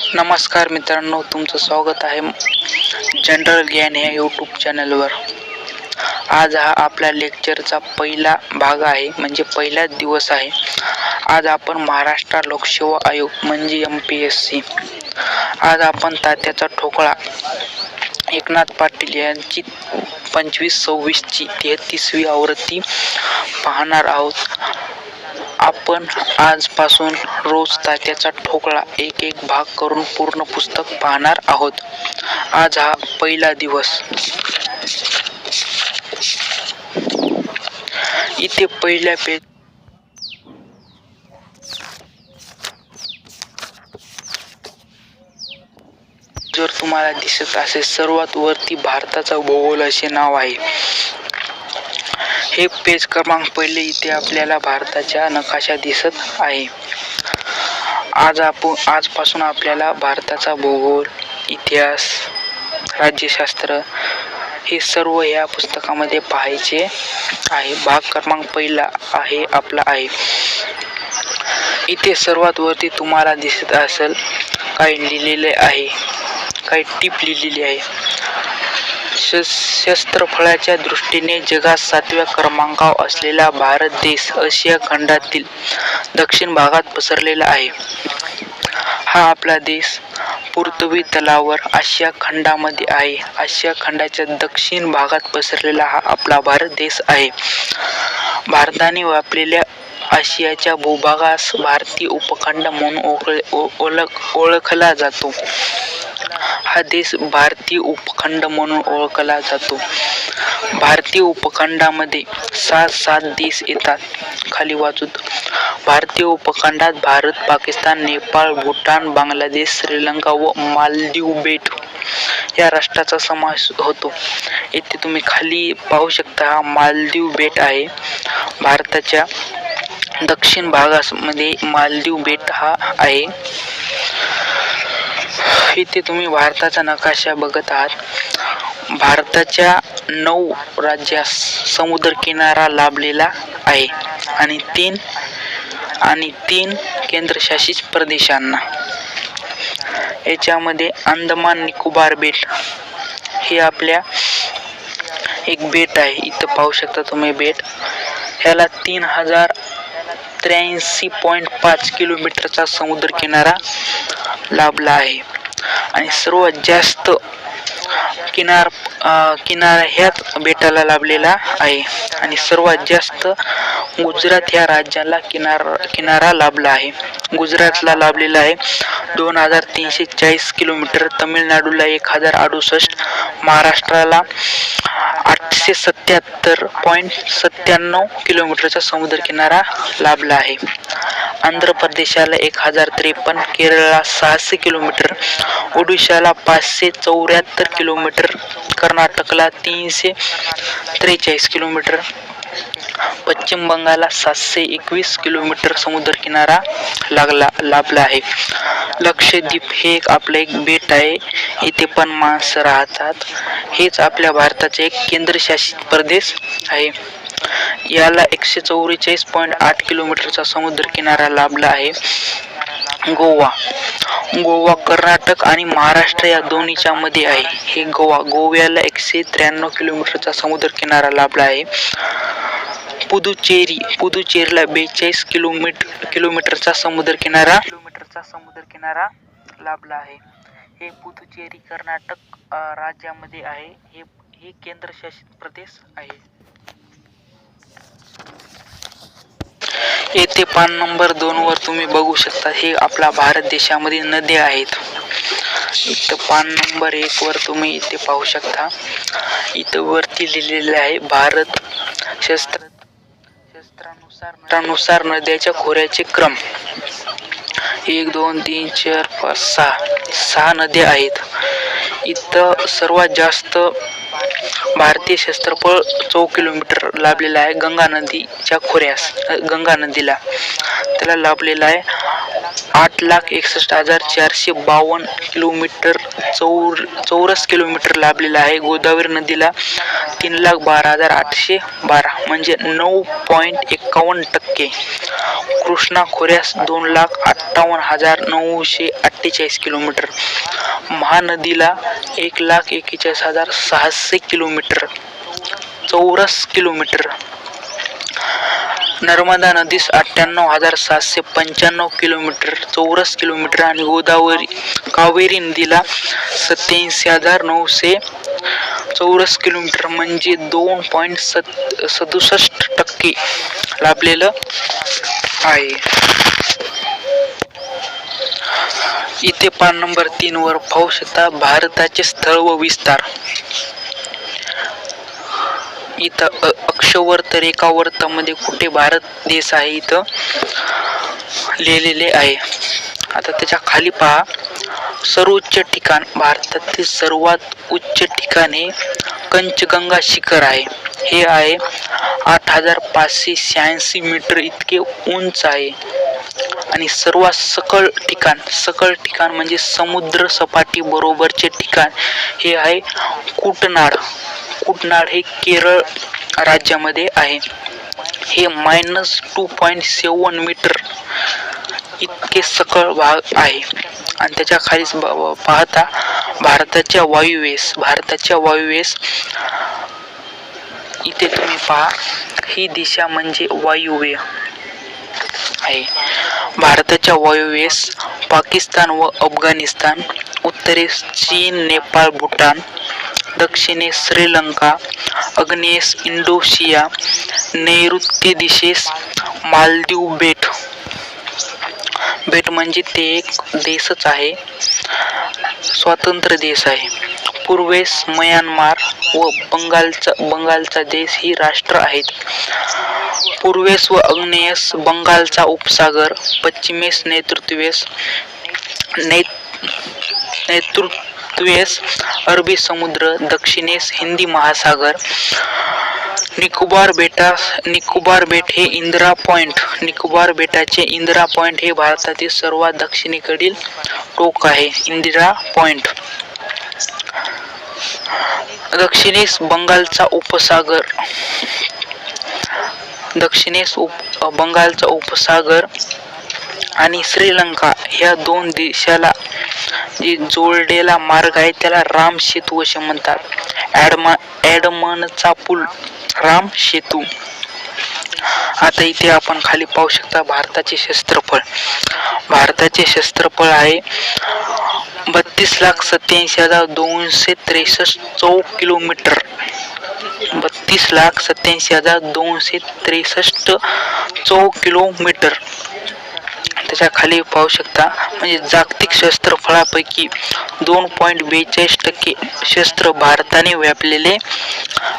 नमस्कार मित्रांनो तुमचं स्वागत आहे जनरल ज्ञान या यूट्यूब चॅनलवर आज हा आपल्या लेक्चरचा पहिला भाग आहे म्हणजे पहिलाच दिवस आहे. आज आपण महाराष्ट्र लोकसेवा आयोग म्हणजे एम पी एस सी आज आपण तात्याचा ठोकळा एकनाथ पाटील यांची पंचवीस सव्वीसची तेहतीसवी आवृत्ती पाहणार आहोत. आपण आजपासून रोज तात्याचा ठोकळा एक एक भाग करून पूर्ण पुस्तक पाहणार आहोत. आज हा पहिला दिवस. इथे पहिल्या पेज जर तुम्हाला दिसत असेल सर्वात वरती भारताचा भूगोल असे नाव आहे. हे पेज क्रमांक पहिले इथे आपल्याला भारताच्या नकाशा दिसत आहे. आज आपण आजपासून आपल्याला भारताचा भूगोल इतिहास राज्यशास्त्र हे सर्व या पुस्तकामध्ये पाहायचे आहे. भाग क्रमांक पहिला आहे आपला आहे. इथे सर्वात वरती तुम्हाला दिसत असेल काही लिहिलेले आहे काही टीप लिहिलेली आहे. श- शस्त्रफळाच्या दृष्टीने जगात सातव्या क्रमांकावर असलेला भारत देश आशिया खंडातील दक्षिण भागात पसरलेला आहे. हा आपला देश पृथ्वी तलावर आशिया खंडामध्ये आहे. आशिया खंडाच्या दक्षिण भागात पसरलेला हा आपला भारत देश आहे. भारताने व्यापलेल्या आशियाच्या भूभागास भारतीय उपखंड म्हणून ओ- ओळख ओळखला जातो. हा देश भारतीय उपखंड म्हणून ओळखला जातो. भारतीय उपखंडामध्ये सात सात देश येतात. खाली वाचूत. भारतीय उपखंडात भारत पाकिस्तान नेपाळ भूटान बांगलादेश श्रीलंका व मालदीव बेट या राष्ट्राचा समावेश होतो. येथे तुम्ही खाली पाहू शकता हा मालदीव बेट आहे. भारताच्या दक्षिण भागामध्ये मालदीव बेट हा आहे. इथे तुम्ही भारताचा नकाशा बघत आहात. भारताच्या नऊ राज्यास समुद्र किनारा लाभलेला आहे. आणि तीन आणि तीन केंद्रशासित प्रदेशांना. याच्यामध्ये अंदमान निकोबार बेट हे आपल्या एक बेट आहे. इथं पाहू शकता तुम्ही बेट. ह्याला तीन हजार त्र्याऐंशी पॉईंट पाच किलोमीटरचा समुद्र किनारा लाभला आहे. आणि सर्वात जास्त किनार किनारा ह्याच बेटाला लाभलेला आहे. आणि सर्वात जास्त गुजरात ह्या राज्याला किनार किनारा लाभला आहे. गुजरातला लाभलेला आहे. दोन हजार तीनशे चाळीस किलोमीटर तमिळनाडूला एक हजार अडुसष्ट महाराष्ट्राला आठशे सत्याहत्तर पॉईंट सत्त्याण्णव किलोमीटरचा समुद्रकिनारा लाभला आहे. आंध्र प्रदेशाला एक हजार त्रेपन्न केरळला सहाशे किलोमीटर ओडिशाला पाचशे चौऱ्याहत्तर किलोमीटर कर्नाटकला तीनशे त्रेचाळीस किलोमीटर पश्चिम बंगालला सातशे एकवीस किलोमीटर समुद्रकिनारा लागला लाभला आहे. लक्षद्वीप हे एक आपलं एक बेट आहे. इथे पण माणसं राहतात. हेच आपल्या भारताचे एक केंद्रशासित प्रदेश आहे. याला एकशे चौवेचाळीस पॉईंट आठ किलोमीटरचा समुद्रकिनारा लाभला आहे. गोवा. गोवा कर्नाटक आणि महाराष्ट्र या दोन्हीच्या मध्ये आहे. हे गोवा गोव्याला एकशे त्र्याण्णव किलोमीटरचा समुद्रकिनारा लाभला आहे. पुदुचेरी पुदुचेरीला बेचाळीस किलोमीटर किलोमीटरचा समुद्रकिनारा किलोमीटरचा समुद्रकिनारा लाभला आहे. हे पुदुचेरी कर्नाटक राज्यामध्ये आहे. हे हे केंद्रशासित प्रदेश आहे. येथे पान नंबर दोन वर तुम्ही बघू शकता हे आपला भारत देशामध्ये नद्या आहेत. इथं पान नंबर एक वर तुम्ही इथे पाहू शकता. इथं वरती लिहिलेले आहे भारत शस्त्र शस्त्रानुसार शस्त्रानुसार नद्याच्या खोऱ्याचे क्रम. एक दोन तीन चार पाच सहा. सहा नद्या आहेत. इथं सर्वात जास्त भारतीय शस्त्रफळ चौ किलोमीटर लाभलेला आहे गंगा नदीच्या खोऱ्यास गंगा नदीला. त्याला लाभलेला आहे आठ लाख एकसष्ट हजार चारशे बावन्न किलोमीटर चौर चौरस किलोमीटर लाभलेला आहे. गोदावरी नदीला तीन लाख बारा हजार आठशे बारा म्हणजे नऊ पॉईंट एकावन्न टक्के. कृष्णा खोऱ्यास दोन लाख अठ्ठावन्न हजार नऊशे अठ्ठेचाळीस किलोमीटर. महानदीला एक लाख एकेचाळीस हजार सहाशे किलोमीटर चौरस किलोमीटर. नर्मदा नदीस अठ्ठ्याण्णव हजार सातशे पंच्याण्णव किलोमीटर चौरस किलोमीटर आणि गोदावरी कावेरी नदीला सत्याऐंशी हजार नऊशे चौरस किलोमीटर म्हणजे दोन पॉईंट सत सदुसष्ट टक्के लाभलेलं आहे. इथे पान नंबर तीन वर पाहू शकता भारताचे स्थळ व विस्तार. इथं अक्षवर्त रेखावर्तामध्ये कुठे भारत देश आहे इथं? लिहिलेले आहे. आता त्याच्याखाली पहा. सर्वोच्च ठिकाण भारतातील सर्वात उच्च ठिकाण हे कंचगंगा शिखर आहे. हे आहे आठ हजार पाचशे शहाऐंशी मीटर इतके उंच आहे. आणि सर्वात सकळ ठिकाण सकळ ठिकाण म्हणजे समुद्र सपाटी बरोबरचे ठिकाण हे आहे कुटनाड कुटनाड हे केरळ राज्यामध्ये आहे. हे minus two point seven metre इतके सकळ भाग आहे. आणि त्याच्या खालीच पाहता भारताच्या वायुवेस भारताच्या वायुवेस इथे तुम्ही पहा ही दिशा म्हणजे वायुव्य. आहे. भारताच्या वायव्येस पाकिस्तान व अफगाणिस्तान उत्तरेस चीन नेपाळ भूटान दक्षिणेस श्रीलंका आग्नेयेस इंडोशिया नैऋत्य दिशेस मालदीव बेट. बेट म्हणजे ते एक देशच आहे. स्वतंत्र देश आहे. पूर्वेस म्यानमार व बंगालचा बंगालचा देश ही राष्ट्र आहेत. पूर्वेस व अग्नेयस बंगालचा उपसागर पश्चिमेस नेतृत्वेस ने नेतृत्वेस अरबी समुद्र दक्षिणेस हिंदी महासागर. निकोबार बेटा निकोबार बेट हे इंदिरा पॉइंट निकोबार बेटाचे इंदिरा पॉइंट हे भारतातील सर्वात दक्षिणेकडील टोक आहे इंदिरा पॉइंट. दक्षिणेस बंगालचा उपसागर दक्षिणेस उप बंगालचा उपसागर आणि श्रीलंका ह्या दोन देशाला जे जोडलेला मार्ग आहे त्याला राम सेतू असे म्हणतात. ॲडमा ॲडमनचा पूल राम सेतू. आता इथे आपण खाली पाहू शकता भारताचे क्षेत्रफळ भारताचे क्षेत्रफळ आहे बत्तीस लाख सत्याऐंशी हजार दोनशे त्रेसष्ट चौ किलोमीटर. बत्तीस लाख सत्याऐंशी हजार दोनशे त्रेसष्ट चौ किलोमीटर त्याच्याखाली पाहू शकता म्हणजे जागतिक शस्त्रफळापैकी दोन पॉईंट बेचाळीस टक्के शस्त्र भारताने व्यापलेले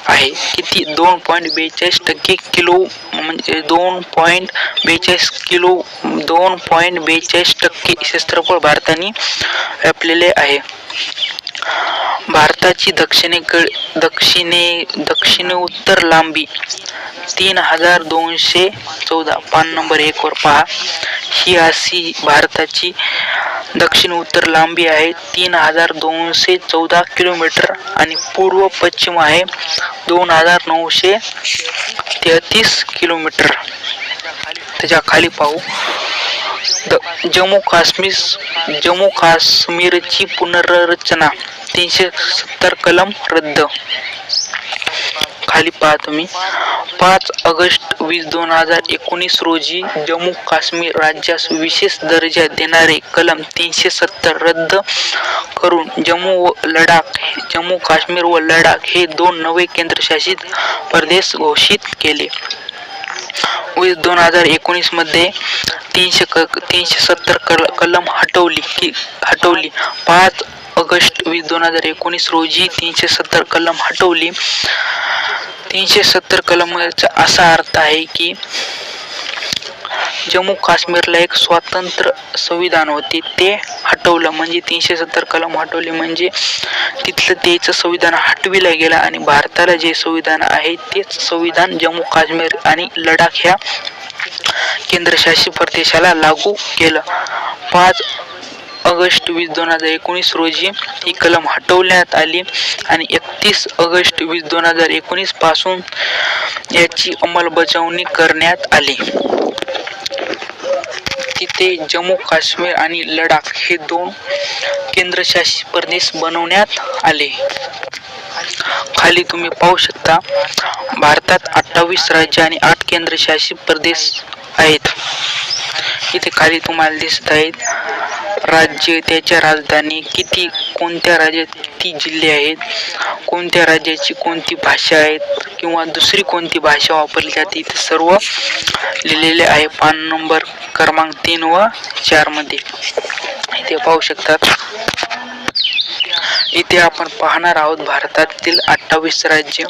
आहे. किती? दोन पॉईंट बेचाळीस टक्के किलो म्हणजे दोन पॉईंट बेचाळीस किलो दोन पॉईंट बेचाळीस टक्के शस्त्रफळ भारताने व्यापलेले आहे. भारताची दक्षिणेकडे दक्षिणे दक्षिणोत्तर लांबी तीन हजार दोनशे चौदा. पान नंबर एकवर पहा. ही अशी भारताची दक्षिण उत्तर लांबी आहे. तीन हजार दोनशे चौदा किलोमीटर आणि पूर्व पश्चिम आहे. दोन हजार नऊशे तेहतीस किलोमीटर. त्याच्याखाली पाहू. द जम्मू काश्मीर जम्मू काश्मीरची पुनर्रचना. तीनशे सत्तर कलम रद्द. खाली पहा तुम्ही. पाच ऑगस्ट वीस दोन हजार एकोणीस रोजी जम्मू काश्मीर राज्यास विशेष दर्जा देणारे कलम तीनशे सत्तर रद्द करून जम्मू व लडाख जम्मू काश्मीर व लडाख हे दोन नवे केंद्रशासित प्रदेश घोषित केले. वीस दोन हजार एकोणीसमध्ये तीनशे क तीनशे सत्तर कल कलम हटवली की हटवली. पाच ऑगस्ट वीस दोन हजार एकोणीस रोजी तीनशे सत्तर कलम हटवली. तीनशे सत्तर कलमचा असा अर्थ आहे की जम्मू काश्मीरला एक स्वतंत्र संविधान होते. ते हटवलं म्हणजे तीनशे सत्तर कलम हटवले म्हणजे तिथलं त्याचं संविधान हटविलं गेलं आणि भारताला जे संविधान आहे तेच संविधान जम्मू काश्मीर आणि लडाख ह्या केंद्रशासित प्रदेशाला लागू केलं. पाच ऑगस्ट वीस दोन हजार एकोणीस रोजी ही कलम हटवण्यात आली आणि एकतीस ऑगस्ट वीस दोन हजार एकोणीसपासून याची अंमलबजावणी करण्यात आली. तिथे जम्मू काश्मीर आणि लडाख हे दोन केंद्रशासित प्रदेश बनवण्यात आले. खाली तुम्ही पाहू शकता भारतात अठ्ठावीस राज्य आणि आठ केंद्रशासित प्रदेश आहेत. इथे खाली तुम्हाला दिसत आहेत राज्य त्याच्या राजधानी किती? कोणत्या राज्यात किती जिल्हे आहेत? कोणत्या राज्याची कोणती भाषा आहेत? किंवा दुसरी कोणती भाषा वापरली जाते? इथे सर्व लिहिलेले आहे. पान नंबर क्रमांक तीन व चारमध्ये इथे पाहू शकतात. इथे आपण पाहणार आहोत भारतातील अठ्ठावीस राज्य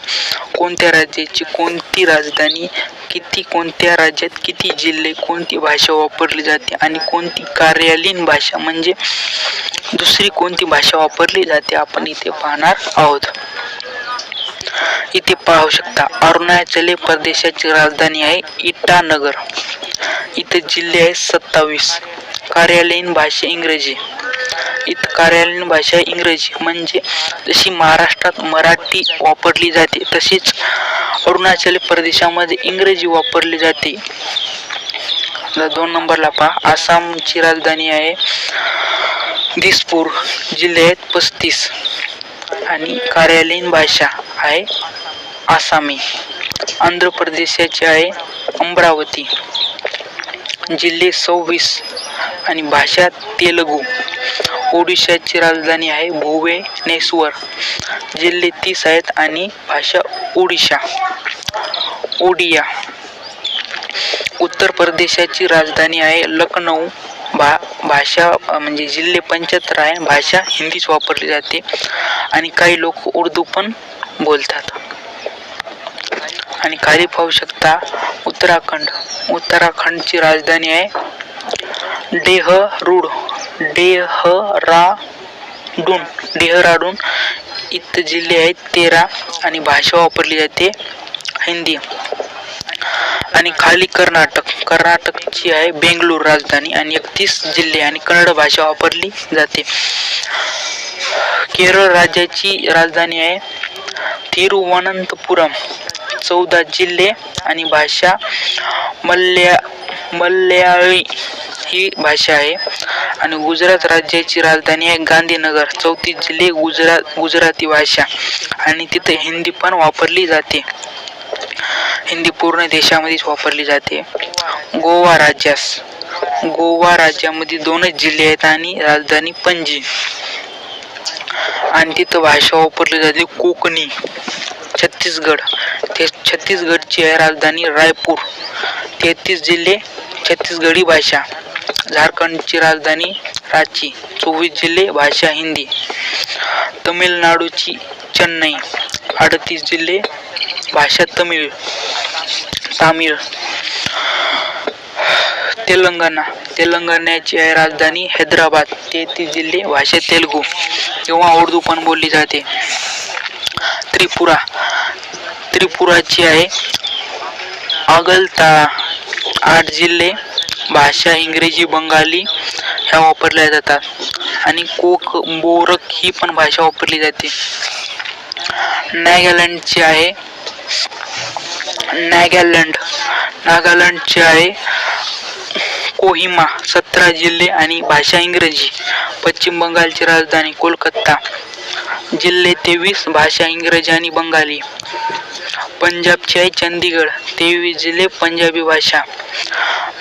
कोणत्या राज्याची कोणती राजधानी किती कोणत्या राज्यात किती जिल्हे कोणती भाषा वापरली जाते आणि कोणती कार्यालयीन भाषा म्हणजे दुसरी कोणती भाषा वापरली जाते आपण इथे पाहणार आहोत. इथे पाहू शकता अरुणाचल प्रदेशाची राजधानी आहे इटानगर. इथे जिल्हे आहेत सत्तावीस. कार्यालयीन भाषा इंग्रजी. इत कार्यालयीन भाषा इंग्रजी म्हणजे जशी महाराष्ट्रात मराठी वापरली जाते तशीच अरुणाचल प्रदेशामध्ये इंग्रजी वापरली जाते. दोन नंबरला पहा. आसामची राजधानी आहे दिसपूर जिल्हे आहेत पस्तीस. आणि कार्यालयीन भाषा आहे आसामी. आंध्र प्रदेशाची आहे अमरावती. जिल्हे सव्वीस. आणि भाषा तेलगू. ओडिशाची राजधानी आहे भुवनेश्वर जिल्हे तीस आहेत आणि भाषा ओडिशा. ओडिया. उत्तर प्रदेशाची राजधानी आहे लखनौ भा भाषा म्हणजे जिल्हे पंच्याहत्तर आहे. भाषा हिंदीच वापरली जाते आणि काही लोक उर्दू पण बोलतात. आणि खाली पाहू शकता उत्तराखंड. उत्तराखंडची राजधानी आहे डेहरूड डेहराडून डेहराडून इथं जिल्हे आहेत तेरा आणि भाषा वापरली जाते हिंदी. आणि खाली कर्नाटक कर्नाटकची आहे बेंगळूर राजधानी आणि एकतीस जिल्हे आणि कन्नड भाषा वापरली जाते. केरळ राज्याची राजधानी आहे तिरुवनंतपुरम. चौदा जिल्हे आणि भाषा मल्या मल्याळी ही भाषा आहे. आणि गुजरात राज्याची राजधानी आहे गांधीनगर. चौतीस जिल्हे गुजरात गुजराती भाषा. आणि तिथे हिंदी पण वापरली जाते. हिंदी पूर्ण देशामध्येच वापरली जाते. गोवा राज्यास गोवा राज्यामध्ये दोनच जिल्हे आहेत आणि राजधानी पणजी. आणि तिथं भाषा वापरली जाते कोकणी. छत्तीसगड. ते छत्तीसगडची आहे राजधानी रायपूर. तेहतीस जिल्हे छत्तीसगडी भाषा. झारखंडची राजधानी रांची. चोवीस जिल्हे भाषा हिंदी. तमिळनाडूची चेन्नई. अडतीस जिल्हे भाषा तमिळ. तामिळ. तेलंगणा. तेलंगणाची आहे राजधानी हैदराबाद. तेहतीस जिल्हे भाषा तेलुगू. किंवा उर्दू पण बोलली जाते. त्रिपुरा. त्रिपुराची आहे. आगलता आठ जिल्हे भाषा इंग्रजी बंगाली ह्या वापरल्या जातात. आणि कोक बोरक ही पण भाषा वापरली जाते. नागालँडची आहे. नागालँड नागालँडची आहे. कोहिमा सतरा जिल्हे आणि भाषा इंग्रजी पश्चिम बंगालची राजधानी कोलकाता. जिल्हे तेवीस भाषा इंग्रजी आणि बंगाली. पंजाबची आहे चंदीगड. तेवीस जिल्हे पंजाबी भाषा.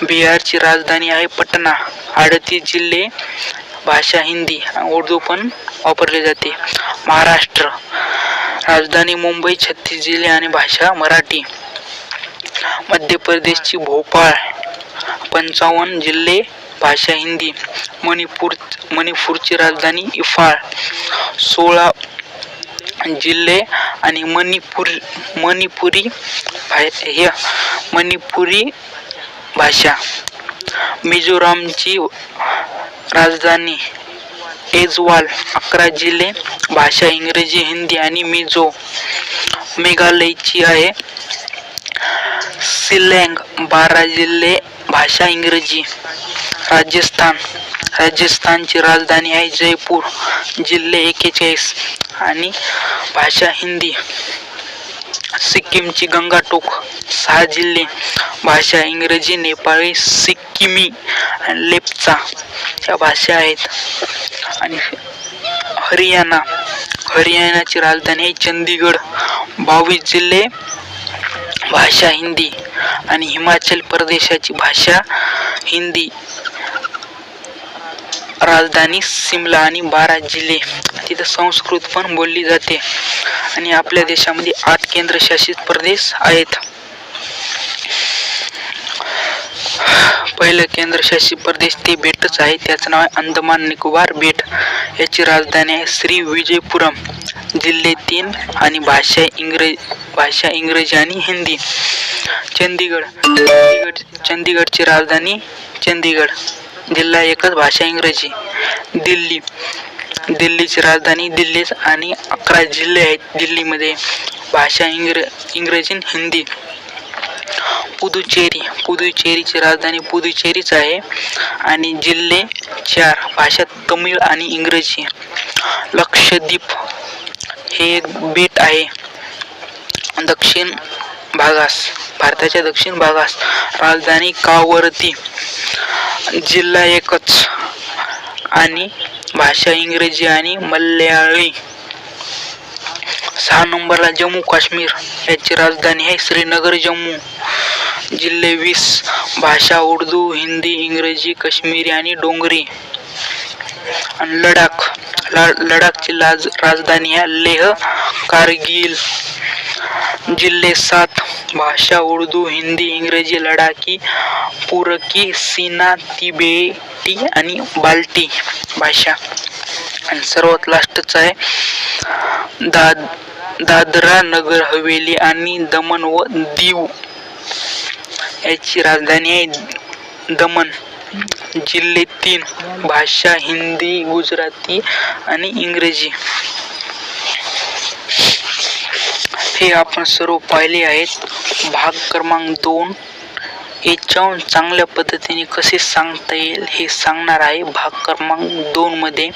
बिहारची राजधानी आहे पटना. अडतीस जिल्हे भाषा हिंदी. उर्दू पण वापरली जाते. महाराष्ट्र. राजधानी मुंबई छत्तीस जिल्हे आणि भाषा मराठी. मध्य प्रदेशची भोपाळ. पंचावन्न जिल्हे भाषा हिंदी. मणिपूर मणिपूरची राजधानी इफाळ. सोळा जिल्हे आणि मणिपूर मणिपुरी भा- हे मणिपुरी भाषा. मिझोरामची राजधानी एजवाल अकरा जिल्हे भाषा इंग्रजी हिंदी आणि मिझो मेघालयची आहे. सिलँग बारा जिल्हे भाषा इंग्रजी राजस्थान. राजस्थानची राजधानी आहे जयपूर जिल्हे एकेचाळीस. आणि भाषा हिंदी. सिक्कीमची गंगाटोक सहा जिल्हे भाषा इंग्रजी नेपाळी सिक्कीमी आणि लेप्चा या भाषा आहेत. आणि हरियाणा हरियाणाची राजधानी आहे चंदीगड. बावीस जिल्हे भाषा हिंदी आणि हिमाचल प्रदेशाची भाषा हिंदी. राजधानी सिमला आणि बारा जिल्हे. तिथं संस्कृत पण बोलली जाते. आणि आपल्या देशामध्ये आठ केंद्रशासित प्रदेश आहेत. पहिलं केंद्रशासित प्रदेश ते बेटच आहे. त्याचं नाव आहे अंदमान निकोबार बेट. याची राजधानी आहे श्री विजयपुरम. जिल्हे तीन आणि भाषा इंग्रज भाषा इंग्रजी आणि हिंदी. चंदीगड चंदीगड चंदीगडची राजधानी चंदीगड. जिल्हा एकच भाषा इंग्रजी. दिल्ली. दिल्लीची राजधानी दिल्लीच आणि अकरा जिल्हे आहेत दिल्लीमध्ये. भाषा इंग्र इंग्रजी हिंदी. पुदुचेरी पुदुचेरीची राजधानी पुदुचेरीच आहे आणि जिल्हे चार भाषा तमिळ आणि इंग्रजी. लक्षद्वीप हे एक बेट आहे. दक्षिण भागास भारताच्या दक्षिण भागास राजधानी कावरती. जिल्हा एकच आणि भाषा इंग्रजी आणि मल्याळी. सहा नंबरला जम्मू काश्मीर. याची राजधानी आहे श्रीनगर जम्मू. जिल्हे वीस भाषा उर्दू हिंदी इंग्रजी काश्मीरी आणि डोंगरी. आणि लडाख. लडाखची लाज राजधानी आहे लेह कारगिल. जिल्हे सात भाषा उर्दू हिंदी इंग्रजी लडाखी पुरकी सीना तिबे तिबेटी आणि बाल्टी भाषा. आणि सर्वात लास्टच आहे दाद दादरा नगर हवेली आणि दमन व दीव. याची राजधानी आहे दमन. जिल्हे तीन भाषा हिंदी गुजराती आणि इंग्रजी. हे आपण सर्व पाहिले आहेत. भाग क्रमांक दोन याच्याहून चांगल्या पद्धतीने कसे सांगता येईल हे सांगणार आहे. भाग क्रमांक दोन मध्ये